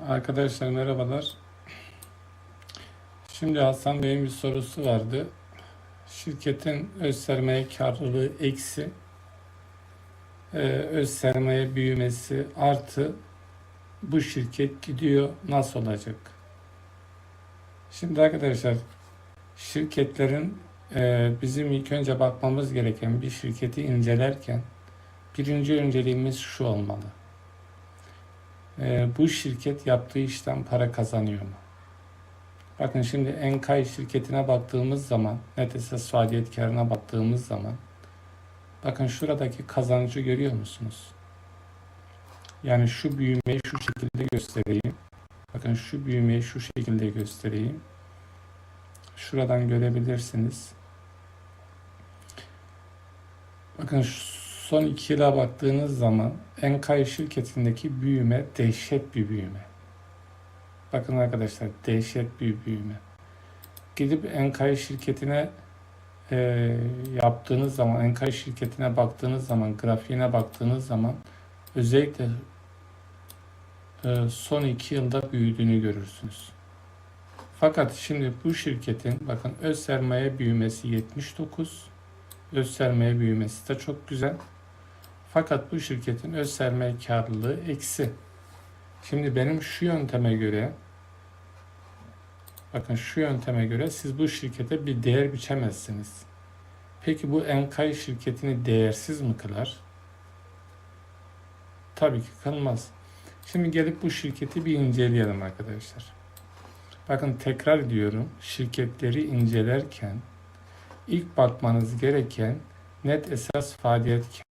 Arkadaşlar merhabalar. Şimdi Hasan Bey'in bir sorusu vardı. Şirketin öz sermaye karlılığı eksi, e, öz sermaye büyümesi artı bu şirket gidiyor nasıl olacak? Şimdi arkadaşlar şirketlerin e, bizim ilk önce bakmamız gereken bir şirketi incelerken birinci önceliğimiz şu olmalı. Ee, bu şirket yaptığı işten para kazanıyor mu? Bakın şimdi Enkay şirketine baktığımız zaman, net esas faaliyet karına baktığımız zaman, bakın şuradaki kazancı görüyor musunuz? Yani şu büyümeyi şu şekilde göstereyim. Bakın şu büyümeyi şu şekilde göstereyim. Şuradan görebilirsiniz. Bakın şu son iki yıla baktığınız zaman Enkay şirketindeki büyüme dehşet bir büyüme. Bakın arkadaşlar dehşet bir büyüme. Gidip Enkay şirketine e, yaptığınız zaman, Enkay şirketine baktığınız zaman, grafiğine baktığınız zaman özellikle e, son iki yılda büyüdüğünü görürsünüz. Fakat şimdi bu şirketin bakın öz sermaye büyümesi 79, öz sermaye büyümesi de çok güzel. Fakat bu şirketin öz sermaye karlılığı eksi. Şimdi benim şu yönteme göre bakın şu yönteme göre siz bu şirkete bir değer biçemezsiniz. Peki bu Enkay şirketini değersiz mi kılar? Tabii ki kılmaz. Şimdi gelip bu şirketi bir inceleyelim arkadaşlar. Bakın tekrar ediyorum. Şirketleri incelerken ilk bakmanız gereken net esas faaliyet.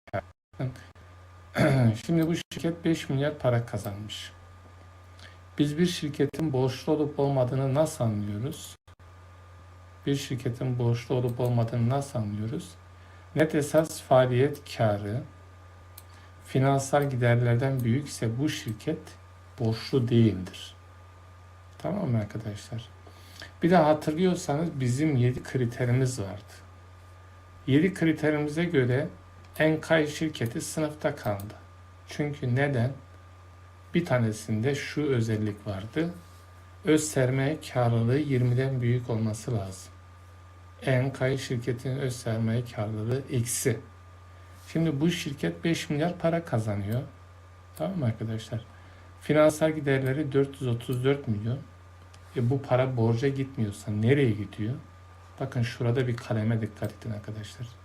Şimdi bu şirket 5 milyar para kazanmış. Biz bir şirketin borçlu olup olmadığını nasıl anlıyoruz? Bir şirketin borçlu olup olmadığını nasıl anlıyoruz? Net esas faaliyet karı finansal giderlerden büyükse bu şirket borçlu değildir. Tamam mı arkadaşlar? Bir de hatırlıyorsanız bizim 7 kriterimiz vardı. 7 kriterimize göre Enkay şirketi sınıfta kaldı. Çünkü neden? Bir tanesinde şu özellik vardı. Öz sermaye karlılığı 20'den büyük olması lazım. Enkay şirketinin öz sermaye karlılığı eksi. Şimdi bu şirket 5 milyar para kazanıyor. Tamam mı arkadaşlar? Finansal giderleri 434 milyon. E bu para borca gitmiyorsa nereye gidiyor? Bakın şurada bir kaleme dikkat edin arkadaşlar.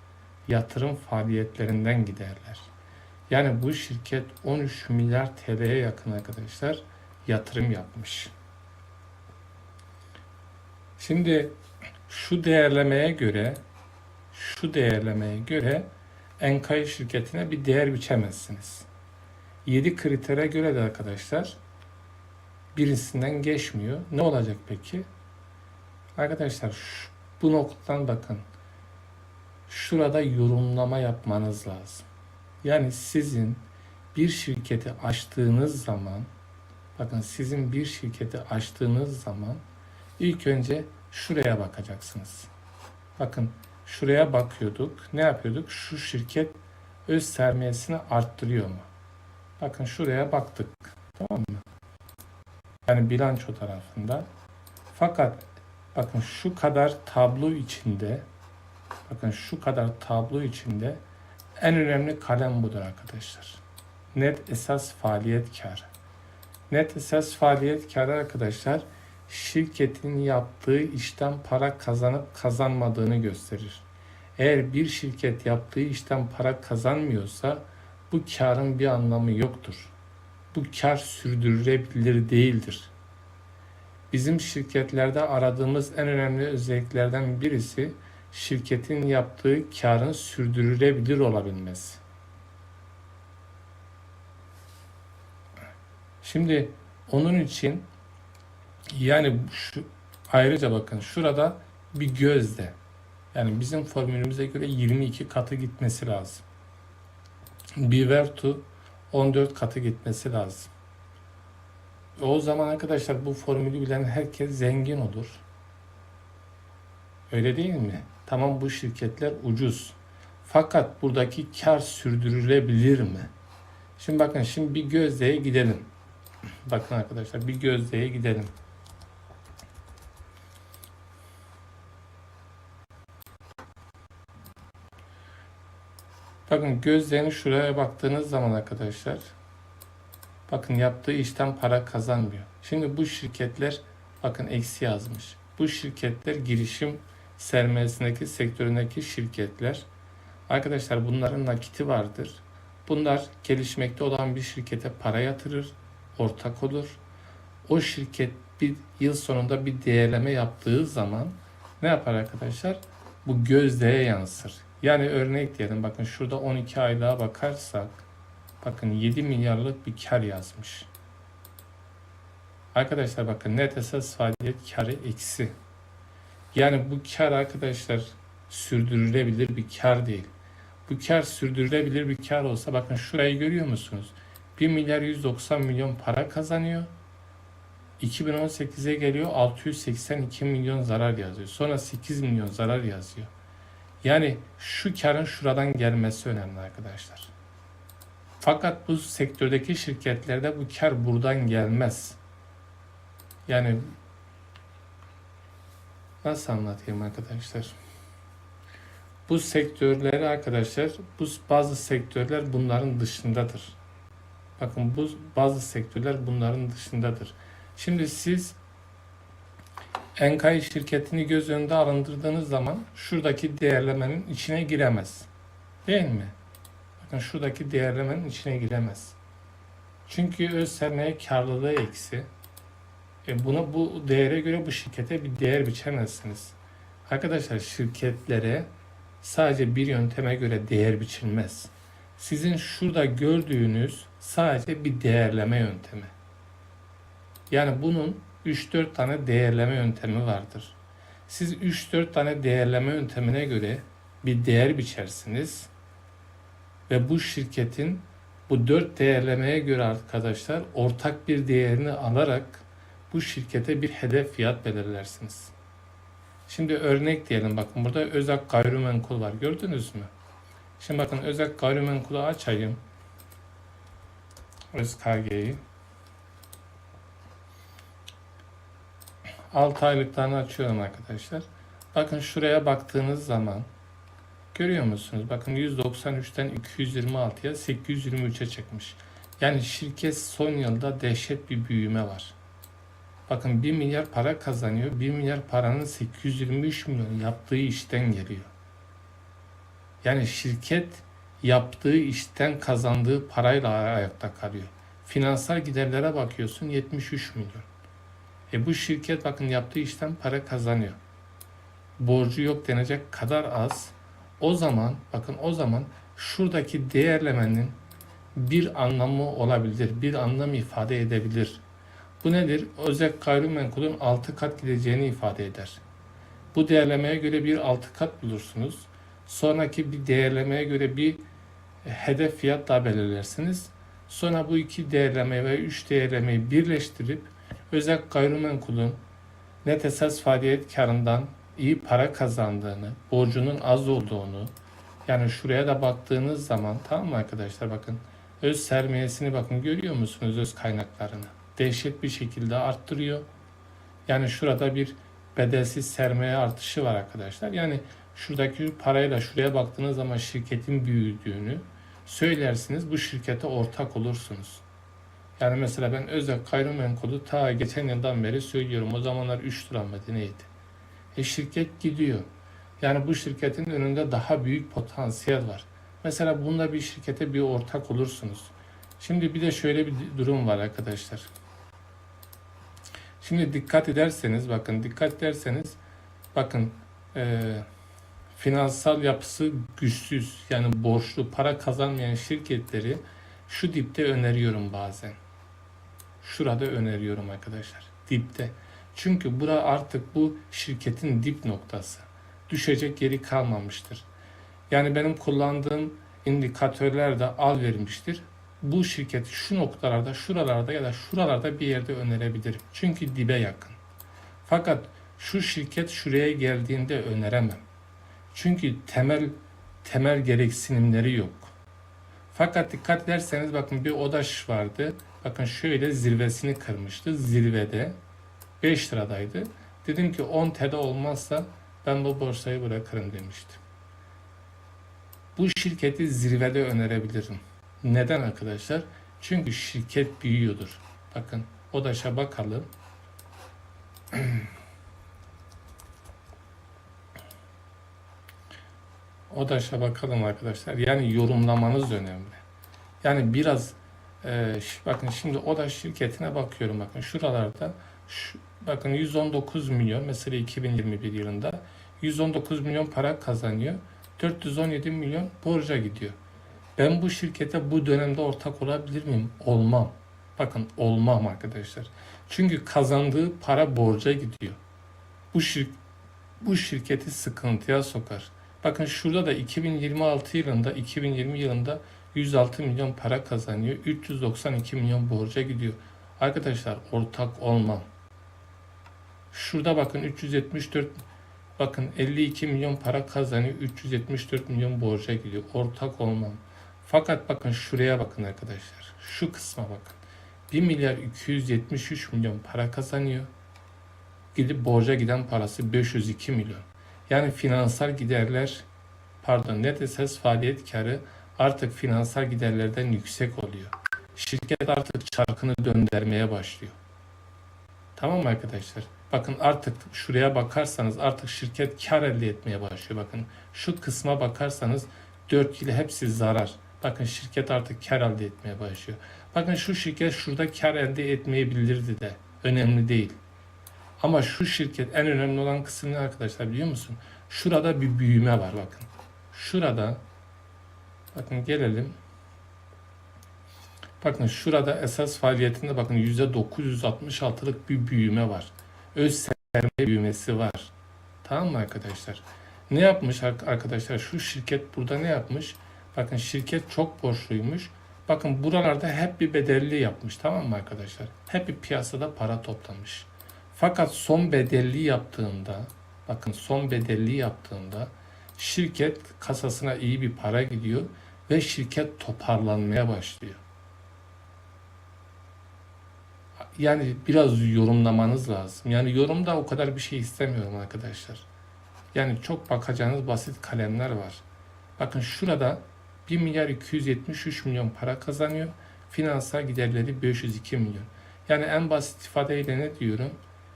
Yatırım faaliyetlerinden giderler. Yani bu şirket 13 milyar TL'ye yakın arkadaşlar yatırım yapmış. Şimdi şu değerlemeye göre şu değerlemeye göre Enkay şirketine bir değer biçemezsiniz. 7 kritere göre de arkadaşlar birisinden geçmiyor. Ne olacak peki? Arkadaşlar şu, bu noktadan bakın. Şurada yorumlama yapmanız lazım. Yani sizin bir şirketi açtığınız zaman bakın sizin bir şirketi açtığınız zaman ilk önce şuraya bakacaksınız. Bakın şuraya bakıyorduk. Ne yapıyorduk? Şu şirket öz sermayesini arttırıyor mu? Bakın şuraya baktık. Tamam mı? Yani bilanço tarafında. Fakat bakın şu kadar tablo içinde bakın şu kadar tablo içinde en önemli kalem budur arkadaşlar. Net esas faaliyet karı. Net esas faaliyet karı arkadaşlar şirketin yaptığı işten para kazanıp kazanmadığını gösterir. Eğer bir şirket yaptığı işten para kazanmıyorsa bu karın bir anlamı yoktur. Bu kar sürdürülebilir değildir. Bizim şirketlerde aradığımız en önemli özelliklerden birisi şirketin yaptığı karın sürdürülebilir olabilmesi. Şimdi onun için yani şu ayrıca bakın şurada bir gözde yani bizim formülümüze göre 22 katı gitmesi lazım. Bir vertu 14 katı gitmesi lazım. O zaman arkadaşlar bu formülü bilen herkes zengin olur. Öyle değil mi? Tamam bu şirketler ucuz. Fakat buradaki kar sürdürülebilir mi? Şimdi bakın şimdi bir gözdeye gidelim. Bakın arkadaşlar bir Gözde'ye gidelim. Bakın Gözde'nin şuraya baktığınız zaman arkadaşlar bakın yaptığı işten para kazanmıyor. Şimdi bu şirketler bakın eksi yazmış. Bu şirketler girişim sermayesindeki sektöründeki şirketler. Arkadaşlar bunların nakiti vardır. Bunlar gelişmekte olan bir şirkete para yatırır, ortak olur. O şirket bir yıl sonunda bir değerleme yaptığı zaman ne yapar arkadaşlar? Bu gözlüğe yansır. Yani örnek diyelim bakın şurada 12 aylığa bakarsak bakın 7 milyarlık bir kar yazmış. Arkadaşlar bakın net esas faaliyet karı eksi. Yani bu kar arkadaşlar sürdürülebilir bir kar değil. Bu kar sürdürülebilir bir kar olsa bakın şurayı görüyor musunuz? 1 milyar 190 milyon para kazanıyor. 2018'e geliyor 682 milyon zarar yazıyor. Sonra 8 milyon zarar yazıyor. Yani şu karın şuradan gelmesi önemli arkadaşlar. Fakat bu sektördeki şirketlerde bu kar buradan gelmez. Yani nasıl anlatayım arkadaşlar? Bu sektörleri arkadaşlar, bu bazı sektörler bunların dışındadır. Bakın bu bazı sektörler bunların dışındadır. Şimdi siz Enkay şirketini göz önünde alındırdığınız zaman şuradaki değerlemenin içine giremez. Değil mi? Bakın şuradaki değerlemenin içine giremez. Çünkü öz sermaye karlılığı eksi. Buna bu değere göre bu şirkete bir değer biçemezsiniz. Arkadaşlar şirketlere sadece bir yönteme göre değer biçilmez. Sizin şurada gördüğünüz sadece bir değerleme yöntemi. Yani bunun 3-4 tane değerleme yöntemi vardır. Siz 3-4 tane değerleme yöntemine göre bir değer biçersiniz ve bu şirketin bu 4 değerlemeye göre arkadaşlar ortak bir değerini alarak bu şirkete bir hedef fiyat belirlersiniz. Şimdi örnek diyelim bakın burada özel gayrimenkul var gördünüz mü? Şimdi bakın özel gayrimenkulü açayım. ÖSKG'yi. 6 aylıklarını açıyorum arkadaşlar. Bakın şuraya baktığınız zaman görüyor musunuz? Bakın 193'ten 226'ya 823'e çıkmış. Yani şirket son yılda dehşet bir büyüme var. Bakın 1 milyar para kazanıyor. 1 milyar paranın 823 milyon yaptığı işten geliyor. Yani şirket yaptığı işten kazandığı parayla ayakta kalıyor. Finansal giderlere bakıyorsun 73 milyon. E bu şirket bakın yaptığı işten para kazanıyor. Borcu yok denecek kadar az. O zaman bakın o zaman şuradaki değerlemenin bir anlamı olabilir, bir anlam ifade edebilir. Bu nedir? Özel gayrimenkulün 6 kat gideceğini ifade eder. Bu değerlemeye göre bir 6 kat bulursunuz. Sonraki bir değerlemeye göre bir hedef fiyat daha belirlersiniz. Sonra bu iki değerleme ve üç değerlemeyi birleştirip özel gayrimenkulün net esas faaliyet karından iyi para kazandığını, borcunun az olduğunu, yani şuraya da baktığınız zaman tamam mı arkadaşlar bakın öz sermayesini bakın görüyor musunuz öz kaynaklarını? Dehşet bir şekilde arttırıyor. Yani şurada bir bedelsiz sermaye artışı var arkadaşlar. Yani şuradaki parayla şuraya baktığınız zaman şirketin büyüdüğünü söylersiniz. Bu şirkete ortak olursunuz. Yani mesela ben özel gayrimenkulü ta geçen yıldan beri söylüyorum. O zamanlar 3 lira mıydı neydi? E şirket gidiyor. Yani bu şirketin önünde daha büyük potansiyel var. Mesela bunda bir şirkete bir ortak olursunuz. Şimdi bir de şöyle bir durum var arkadaşlar. Şimdi dikkat ederseniz bakın dikkat ederseniz bakın e, finansal yapısı güçsüz yani borçlu para kazanmayan şirketleri şu dipte öneriyorum bazen. Şurada öneriyorum arkadaşlar. Dipte. Çünkü bura artık bu şirketin dip noktası. Düşecek yeri kalmamıştır. Yani benim kullandığım indikatörler de al vermiştir. Bu şirketi şu noktalarda, şuralarda ya da şuralarda bir yerde önerebilirim. Çünkü dibe yakın. Fakat şu şirket şuraya geldiğinde öneremem. Çünkü temel temel gereksinimleri yok. Fakat dikkat ederseniz bakın bir odaş vardı. Bakın şöyle zirvesini kırmıştı. Zirvede 5 liradaydı. Dedim ki 10 TL'de olmazsa ben bu borsayı bırakırım demiştim. Bu şirketi zirvede önerebilirim. Neden arkadaşlar? Çünkü şirket büyüyordur. Bakın ODAŞ'a bakalım. ODAŞ'a bakalım arkadaşlar. Yani yorumlamanız önemli. Yani biraz e, bakın şimdi ODAŞ şirketine bakıyorum. Bakın şuralarda şu, bakın 119 milyon mesela 2021 yılında 119 milyon para kazanıyor. 417 milyon borca gidiyor. Ben bu şirkete bu dönemde ortak olabilir miyim? Olmam. Bakın olmam arkadaşlar. Çünkü kazandığı para borca gidiyor. Bu şir bu şirketi sıkıntıya sokar. Bakın şurada da 2026 yılında 2020 yılında 106 milyon para kazanıyor. 392 milyon borca gidiyor. Arkadaşlar ortak olmam. Şurada bakın 374 bakın 52 milyon para kazanıyor. 374 milyon borca gidiyor. Ortak olmam. Fakat bakın şuraya bakın arkadaşlar. Şu kısma bakın. 1 milyar 273 milyon para kazanıyor. Gidip borca giden parası 502 milyon. Yani finansal giderler pardon net esas faaliyet karı artık finansal giderlerden yüksek oluyor. Şirket artık çarkını döndürmeye başlıyor. Tamam mı arkadaşlar? Bakın artık şuraya bakarsanız artık şirket kar elde etmeye başlıyor. Bakın şu kısma bakarsanız 4 yıl hepsi zarar. Bakın şirket artık kar elde etmeye başlıyor. Bakın şu şirket şurada kar elde etmeyebilirdi de. Önemli değil. Ama şu şirket en önemli olan kısım ne arkadaşlar biliyor musun? Şurada bir büyüme var bakın. Şurada bakın gelelim. Bakın şurada esas faaliyetinde bakın %966'lık bir büyüme var. Öz sermaye büyümesi var. Tamam mı arkadaşlar? Ne yapmış ar- arkadaşlar? Şu şirket burada ne yapmış? Bakın şirket çok borçluymuş. Bakın buralarda hep bir bedelli yapmış. Tamam mı arkadaşlar? Hep bir piyasada para toplamış. Fakat son bedelli yaptığında, bakın son bedelli yaptığında şirket kasasına iyi bir para gidiyor ve şirket toparlanmaya başlıyor. Yani biraz yorumlamanız lazım. Yani yorumda o kadar bir şey istemiyorum arkadaşlar. Yani çok bakacağınız basit kalemler var. Bakın şurada 1 milyar 273 milyon para kazanıyor. Finansal giderleri 502 milyon. Yani en basit ifadeyle ne diyorum?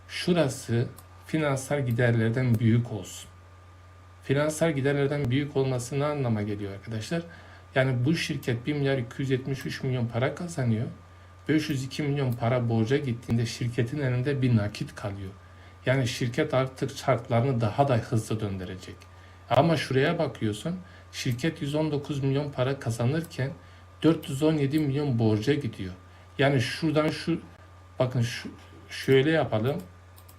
Şurası finansal giderlerden büyük olsun. Finansal giderlerden büyük olması ne anlama geliyor arkadaşlar? Yani bu şirket 1 milyar 273 milyon para kazanıyor. 502 milyon para borca gittiğinde şirketin elinde bir nakit kalıyor. Yani şirket artık çarklarını daha da hızlı döndürecek. Ama şuraya bakıyorsun. Şirket 119 milyon para kazanırken 417 milyon borca gidiyor. Yani şuradan şu bakın şu şöyle yapalım.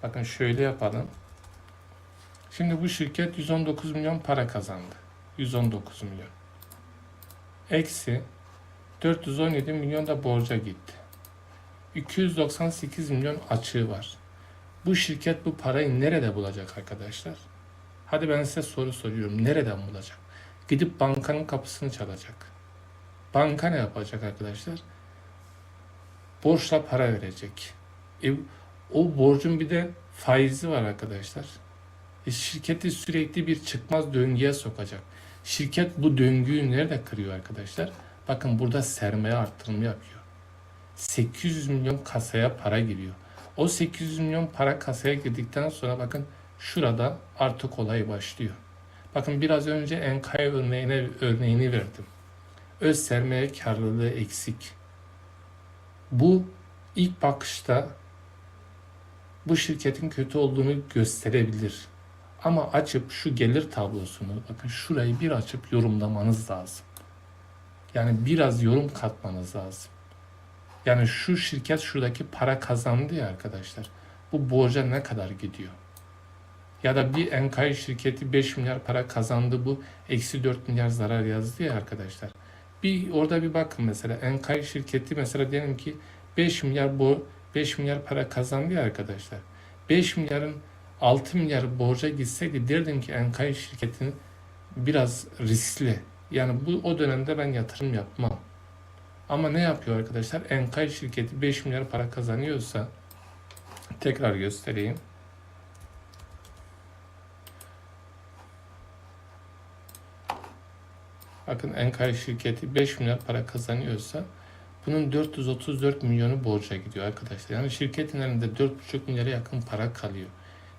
Bakın şöyle yapalım. Şimdi bu şirket 119 milyon para kazandı. 119 milyon. Eksi 417 milyon da borca gitti. 298 milyon açığı var. Bu şirket bu parayı nerede bulacak arkadaşlar? Hadi ben size soru soruyorum. Nereden bulacak? Gidip bankanın kapısını çalacak. Banka ne yapacak arkadaşlar? Borçla para verecek. E, o borcun bir de faizi var arkadaşlar. E, şirketi sürekli bir çıkmaz döngüye sokacak. Şirket bu döngüyü nerede kırıyor arkadaşlar? Bakın burada sermaye artırımı yapıyor. 800 milyon kasaya para giriyor. O 800 milyon para kasaya girdikten sonra bakın şurada artık olay başlıyor. Bakın biraz önce Enkaya örneğine, örneğini verdim. Öz sermaye karlılığı eksik. Bu ilk bakışta bu şirketin kötü olduğunu gösterebilir. Ama açıp şu gelir tablosunu bakın şurayı bir açıp yorumlamanız lazım. Yani biraz yorum katmanız lazım. Yani şu şirket şuradaki para kazandı ya arkadaşlar. Bu borca ne kadar gidiyor? Ya da bir Enkay şirketi 5 milyar para kazandı bu eksi 4 milyar zarar yazdı ya arkadaşlar. Bir orada bir bakın mesela Enkay şirketi mesela diyelim ki 5 milyar bu 5 milyar para kazandı ya arkadaşlar. 5 milyarın 6 milyar borca gitseydi derdim ki Enkay şirketinin biraz riskli. Yani bu o dönemde ben yatırım yapmam. Ama ne yapıyor arkadaşlar? Enkay şirketi 5 milyar para kazanıyorsa tekrar göstereyim. Bakın Enkay şirketi 5 milyar para kazanıyorsa bunun 434 milyonu borca gidiyor arkadaşlar. Yani şirketin elinde 4,5 milyara yakın para kalıyor.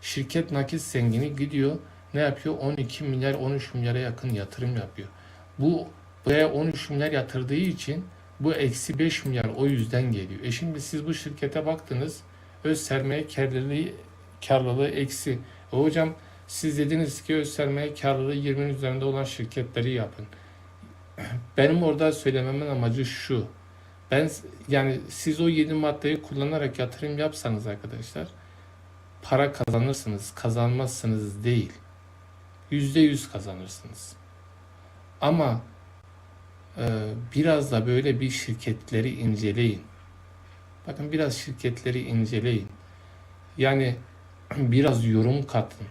Şirket nakit zengini gidiyor ne yapıyor? 12 milyar 13 milyara yakın yatırım yapıyor. Bu buraya 13 milyar yatırdığı için bu eksi 5 milyar o yüzden geliyor. E şimdi siz bu şirkete baktınız öz sermaye karlılığı, karlılığı eksi. E hocam siz dediniz ki öz sermaye karlılığı 20'nin üzerinde olan şirketleri yapın. Benim orada söylememin amacı şu. Ben yani siz o 7 maddeyi kullanarak yatırım yapsanız arkadaşlar para kazanırsınız, kazanmazsınız değil. %100 kazanırsınız. Ama e, biraz da böyle bir şirketleri inceleyin. Bakın biraz şirketleri inceleyin. Yani biraz yorum katın.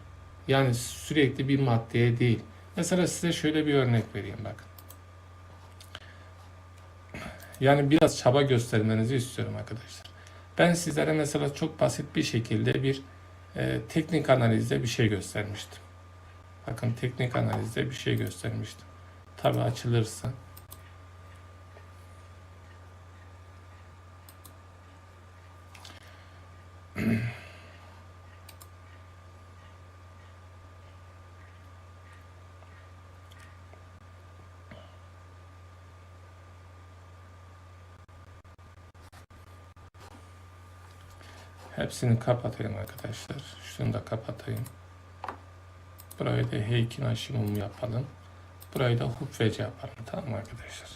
Yani sürekli bir maddeye değil. Mesela size şöyle bir örnek vereyim bakın. Yani biraz çaba göstermenizi istiyorum arkadaşlar. Ben sizlere mesela çok basit bir şekilde bir e, teknik analizde bir şey göstermiştim. Bakın teknik analizde bir şey göstermiştim. Tabi açılırsa. Hepsini kapatayım arkadaşlar. Şunu da kapatayım. Burayı da heykin aşımımı yapalım. Burayı da hupvece yapalım. Tamam arkadaşlar?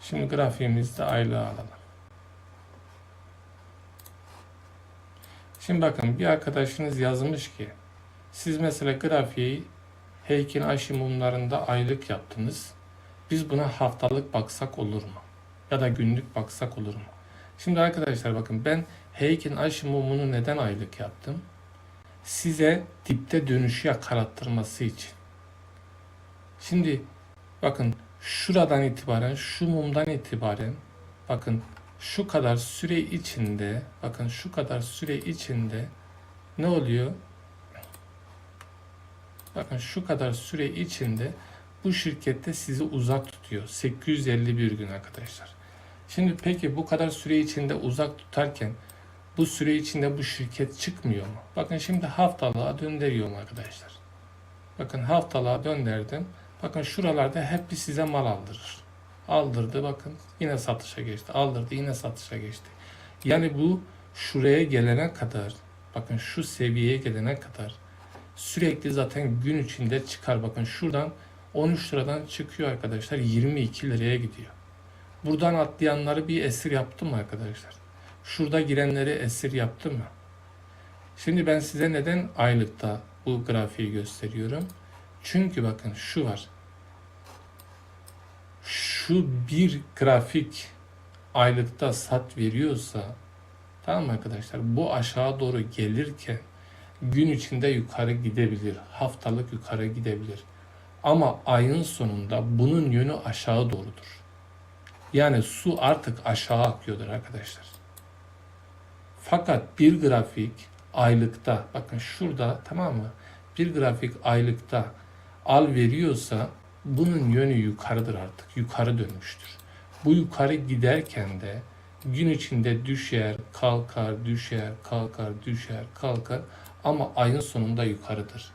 Şimdi grafiğimizde aylığı alalım. Şimdi bakın bir arkadaşınız yazmış ki siz mesela grafiği heykin aşımımlarında aylık yaptınız. Biz buna haftalık baksak olur mu? Ya da günlük baksak olur mu? Şimdi arkadaşlar bakın ben Heykin aşımımını neden aylık yaptım? Size dipte dönüşü yakalattırması için. Şimdi bakın şuradan itibaren şu mumdan itibaren bakın şu kadar süre içinde bakın şu kadar süre içinde ne oluyor? Bakın şu kadar süre içinde bu şirkette sizi uzak tutuyor. 851 gün arkadaşlar. Şimdi peki bu kadar süre içinde uzak tutarken bu süre içinde bu şirket çıkmıyor mu? Bakın şimdi haftalığa döndürüyorum arkadaşlar. Bakın haftalığa döndürdüm. Bakın şuralarda hep bir size mal aldırır. Aldırdı bakın yine satışa geçti. Aldırdı yine satışa geçti. Yani bu şuraya gelene kadar bakın şu seviyeye gelene kadar sürekli zaten gün içinde çıkar. Bakın şuradan 13 liradan çıkıyor arkadaşlar 22 liraya gidiyor. Buradan atlayanları bir esir yaptım mı arkadaşlar? Şurada girenleri esir yaptı mı? Şimdi ben size neden aylıkta bu grafiği gösteriyorum? Çünkü bakın şu var. Şu bir grafik aylıkta sat veriyorsa tamam mı arkadaşlar bu aşağı doğru gelirken gün içinde yukarı gidebilir. Haftalık yukarı gidebilir. Ama ayın sonunda bunun yönü aşağı doğrudur. Yani su artık aşağı akıyordur arkadaşlar. Fakat bir grafik aylıkta bakın şurada tamam mı? Bir grafik aylıkta al veriyorsa bunun yönü yukarıdır artık. Yukarı dönmüştür. Bu yukarı giderken de gün içinde düşer, kalkar, düşer, kalkar, düşer, kalkar ama ayın sonunda yukarıdır.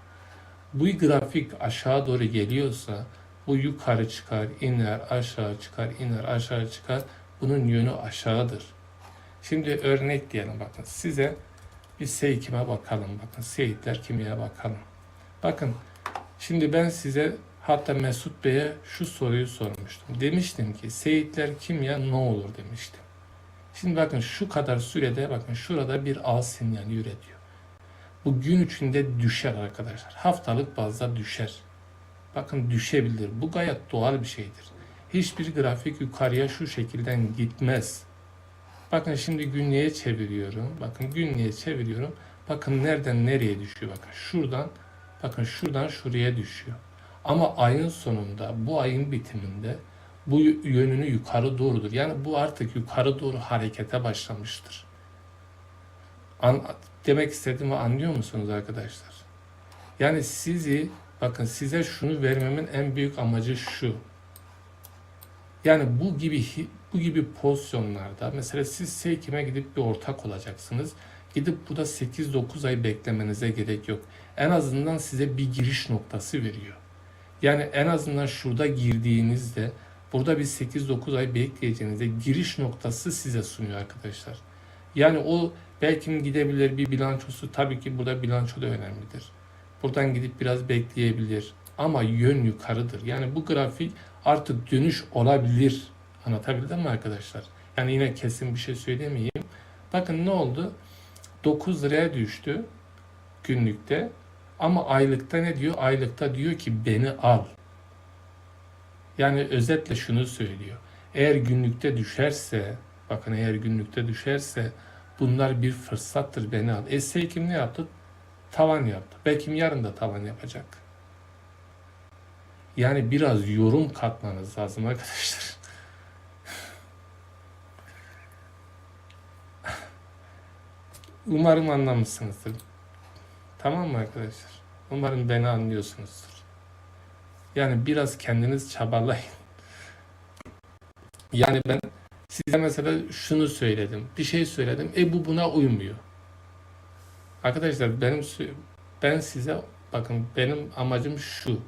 Bu grafik aşağı doğru geliyorsa bu yukarı çıkar, iner, aşağı çıkar, iner, aşağı çıkar. Bunun yönü aşağıdır. Şimdi örnek diyelim bakın. Size bir Seykim'e bakalım. Bakın Seyitler kimya bakalım. Bakın şimdi ben size hatta Mesut Bey'e şu soruyu sormuştum. Demiştim ki Seyitler kimya ne olur demiştim. Şimdi bakın şu kadar sürede bakın şurada bir al sinyali üretiyor. Bu gün içinde düşer arkadaşlar. Haftalık bazda düşer. Bakın düşebilir. Bu gayet doğal bir şeydir. Hiçbir grafik yukarıya şu şekilden gitmez. Bakın şimdi günlüğe çeviriyorum. Bakın günlüğe çeviriyorum. Bakın nereden nereye düşüyor. Bakın şuradan bakın şuradan şuraya düşüyor. Ama ayın sonunda, bu ayın bitiminde bu yönünü yukarı doğrudur. Yani bu artık yukarı doğru harekete başlamıştır. An demek istediğimi anlıyor musunuz arkadaşlar? Yani sizi bakın size şunu vermemin en büyük amacı şu. Yani bu gibi bu gibi pozisyonlarda mesela siz Seykim'e gidip bir ortak olacaksınız. Gidip burada 8-9 ay beklemenize gerek yok. En azından size bir giriş noktası veriyor. Yani en azından şurada girdiğinizde burada bir 8-9 ay bekleyeceğinizde giriş noktası size sunuyor arkadaşlar. Yani o belki gidebilir bir bilançosu tabii ki burada bilanço da önemlidir. Buradan gidip biraz bekleyebilir ama yön yukarıdır. Yani bu grafik artık dönüş olabilir. Anlatabildim mi arkadaşlar? Yani yine kesin bir şey söyleyemeyeyim. Bakın ne oldu? 9 liraya düştü günlükte. Ama aylıkta ne diyor? Aylıkta diyor ki beni al. Yani özetle şunu söylüyor. Eğer günlükte düşerse, bakın eğer günlükte düşerse bunlar bir fırsattır beni al. E ne yaptı? Tavan yaptı. Belki yarın da tavan yapacak. Yani biraz yorum katmanız lazım arkadaşlar. Umarım anlamışsınızdır. Tamam mı arkadaşlar? Umarım beni anlıyorsunuzdur. Yani biraz kendiniz çabalayın. Yani ben size mesela şunu söyledim. Bir şey söyledim. E bu buna uymuyor. Arkadaşlar benim ben size bakın benim amacım şu.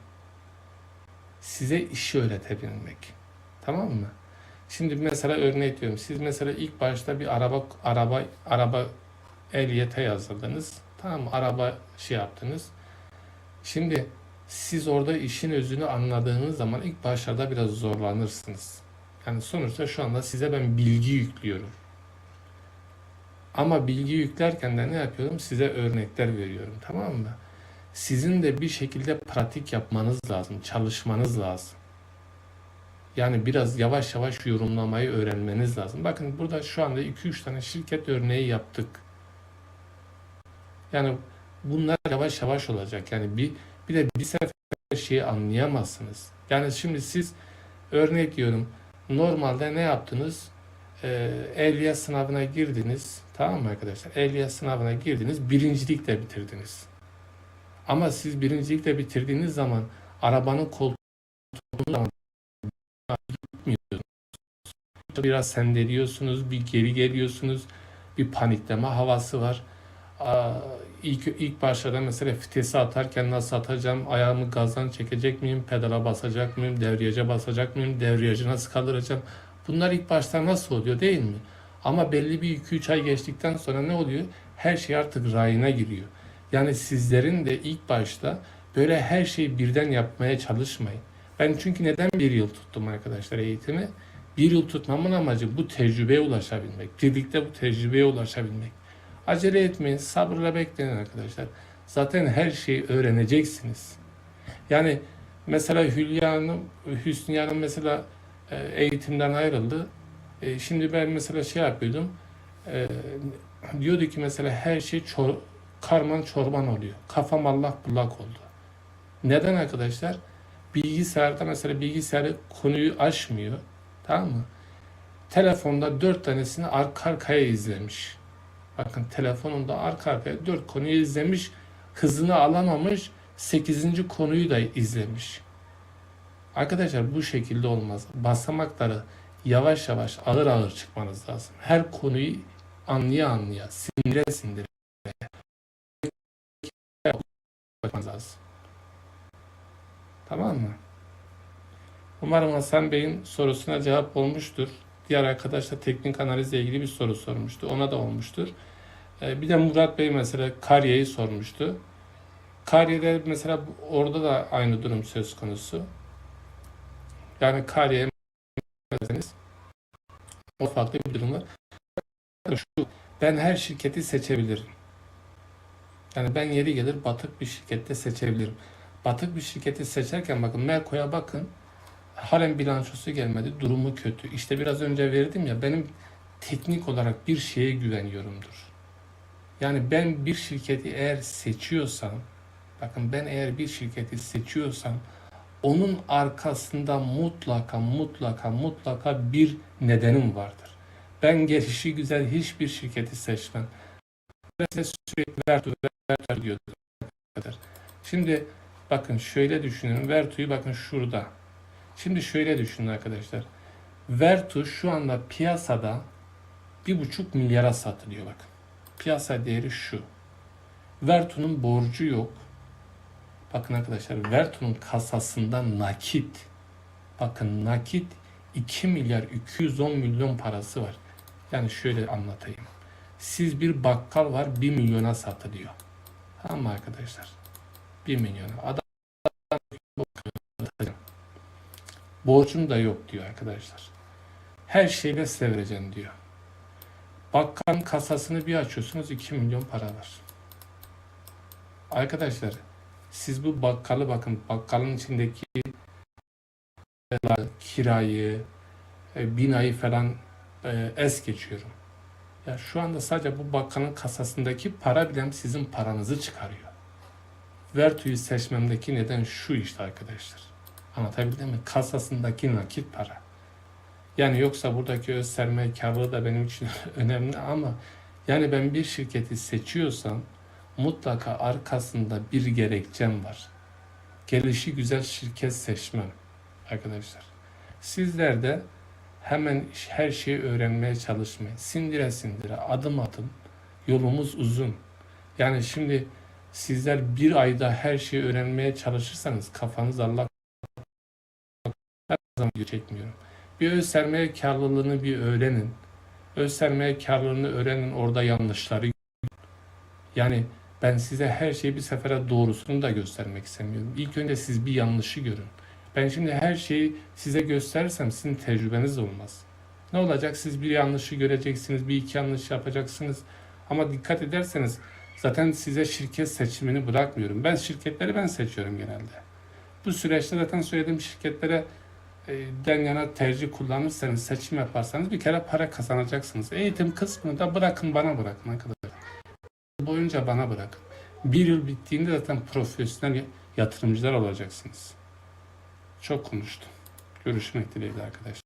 Size işi öğretebilmek. Tamam mı? Şimdi mesela örnek diyorum. Siz mesela ilk başta bir araba araba araba ehliyete yazıldınız. Tamam mı? Araba şey yaptınız. Şimdi siz orada işin özünü anladığınız zaman ilk başlarda biraz zorlanırsınız. Yani sonuçta şu anda size ben bilgi yüklüyorum. Ama bilgi yüklerken de ne yapıyorum? Size örnekler veriyorum. Tamam mı? Sizin de bir şekilde pratik yapmanız lazım. Çalışmanız lazım. Yani biraz yavaş yavaş yorumlamayı öğrenmeniz lazım. Bakın burada şu anda 2-3 tane şirket örneği yaptık. Yani bunlar yavaş yavaş olacak. Yani bir bir de bir sefer şeyi anlayamazsınız. Yani şimdi siz örnek diyorum normalde ne yaptınız? Ehliyet sınavına girdiniz. Tamam mı arkadaşlar? Ehliyet sınavına girdiniz. Birincilikle bitirdiniz. Ama siz birincilikle bitirdiğiniz zaman arabanın koltuğunu zaman gitmiyorsunuz. Biraz sendeliyorsunuz, bir geri geliyorsunuz. Bir panikleme havası var ilk, ilk başlarda mesela vitesi atarken nasıl atacağım, ayağımı gazdan çekecek miyim, pedala basacak mıyım, debriyaja basacak mıyım, debriyajı nasıl kaldıracağım. Bunlar ilk başta nasıl oluyor değil mi? Ama belli bir 2-3 ay geçtikten sonra ne oluyor? Her şey artık rayına giriyor. Yani sizlerin de ilk başta böyle her şeyi birden yapmaya çalışmayın. Ben çünkü neden bir yıl tuttum arkadaşlar eğitimi? Bir yıl tutmamın amacı bu tecrübeye ulaşabilmek. Birlikte bu tecrübeye ulaşabilmek. Acele etmeyin, sabırla bekleyin arkadaşlar. Zaten her şeyi öğreneceksiniz. Yani mesela Hülya Hanım, Hüsnü Hanım mesela eğitimden ayrıldı. E, şimdi ben mesela şey yapıyordum. E, diyordu ki mesela her şey çor karman çorban oluyor. Kafam Allah bullak oldu. Neden arkadaşlar? Bilgisayarda mesela bilgisayarı konuyu açmıyor. Tamam mı? Telefonda dört tanesini arka arkaya izlemiş. Bakın telefonunda arka arkaya 4 konuyu izlemiş. Hızını alamamış. 8. konuyu da izlemiş. Arkadaşlar bu şekilde olmaz. Basamakları yavaş yavaş ağır ağır çıkmanız lazım. Her konuyu anlaya anlaya, sindire sindire bakmanız lazım. Tamam mı? Umarım Hasan Bey'in sorusuna cevap olmuştur. Diğer arkadaş da teknik analizle ilgili bir soru sormuştu. Ona da olmuştur. Ee, bir de Murat Bey mesela Karye'yi sormuştu. Karye'de mesela orada da aynı durum söz konusu. Yani Karye'ye mesela o farklı bir durum var. Şu, ben her şirketi seçebilirim. Yani ben yeri gelir batık bir şirkette seçebilirim. Batık bir şirketi seçerken bakın Merko'ya bakın halen bilançosu gelmedi. Durumu kötü. İşte biraz önce verdim ya benim teknik olarak bir şeye güveniyorumdur. Yani ben bir şirketi eğer seçiyorsam bakın ben eğer bir şirketi seçiyorsam onun arkasında mutlaka mutlaka mutlaka bir nedenim vardır. Ben gelişi güzel hiçbir şirketi seçmem. Ben size sürekli Vertu, Vertu diyordum. Şimdi bakın şöyle düşünün. Vertu'yu bakın şurada. Şimdi şöyle düşünün arkadaşlar. Vertu şu anda piyasada bir buçuk milyara satılıyor bakın. Piyasa değeri şu. Vertu'nun borcu yok. Bakın arkadaşlar Vertu'nun kasasında nakit. Bakın nakit 2 milyar 210 milyon parası var. Yani şöyle anlatayım. Siz bir bakkal var 1 milyona satılıyor. Tamam mı arkadaşlar? 1 milyona. Adam borcum da yok diyor arkadaşlar. Her şeyle size vereceğim diyor. Bakkalın kasasını bir açıyorsunuz 2 milyon para var. Arkadaşlar siz bu bakkalı bakın bakkalın içindeki kirayı, e, binayı falan e, es geçiyorum. Ya şu anda sadece bu bakkalın kasasındaki para bile sizin paranızı çıkarıyor. Vertu'yu seçmemdeki neden şu işte arkadaşlar. Anlatabildim mi? Kasasındaki nakit para. Yani yoksa buradaki öz sermaye karlılığı da benim için önemli ama yani ben bir şirketi seçiyorsam mutlaka arkasında bir gerekçem var. Gelişi güzel şirket seçmem arkadaşlar. Sizler de hemen her şeyi öğrenmeye çalışmayın. Sindire sindire, adım adım. Yolumuz uzun. Yani şimdi sizler bir ayda her şeyi öğrenmeye çalışırsanız kafanız Allah her zaman çekmiyorum. Bir öz sermaye karlılığını bir öğrenin. Öz sermaye karlılığını öğrenin orada yanlışları. Yani ben size her şeyi bir sefere doğrusunu da göstermek istemiyorum. İlk önce siz bir yanlışı görün. Ben şimdi her şeyi size gösterirsem sizin tecrübeniz olmaz. Ne olacak? Siz bir yanlışı göreceksiniz, bir iki yanlış yapacaksınız. Ama dikkat ederseniz zaten size şirket seçimini bırakmıyorum. Ben şirketleri ben seçiyorum genelde. Bu süreçte zaten söylediğim şirketlere e, den yana tercih kullanırsanız, seçim yaparsanız bir kere para kazanacaksınız. Eğitim kısmını da bırakın bana bırakın arkadaşlar. Boyunca bana bırakın. Bir yıl bittiğinde zaten profesyonel yatırımcılar olacaksınız. Çok konuştum. Görüşmek dileğiyle arkadaşlar.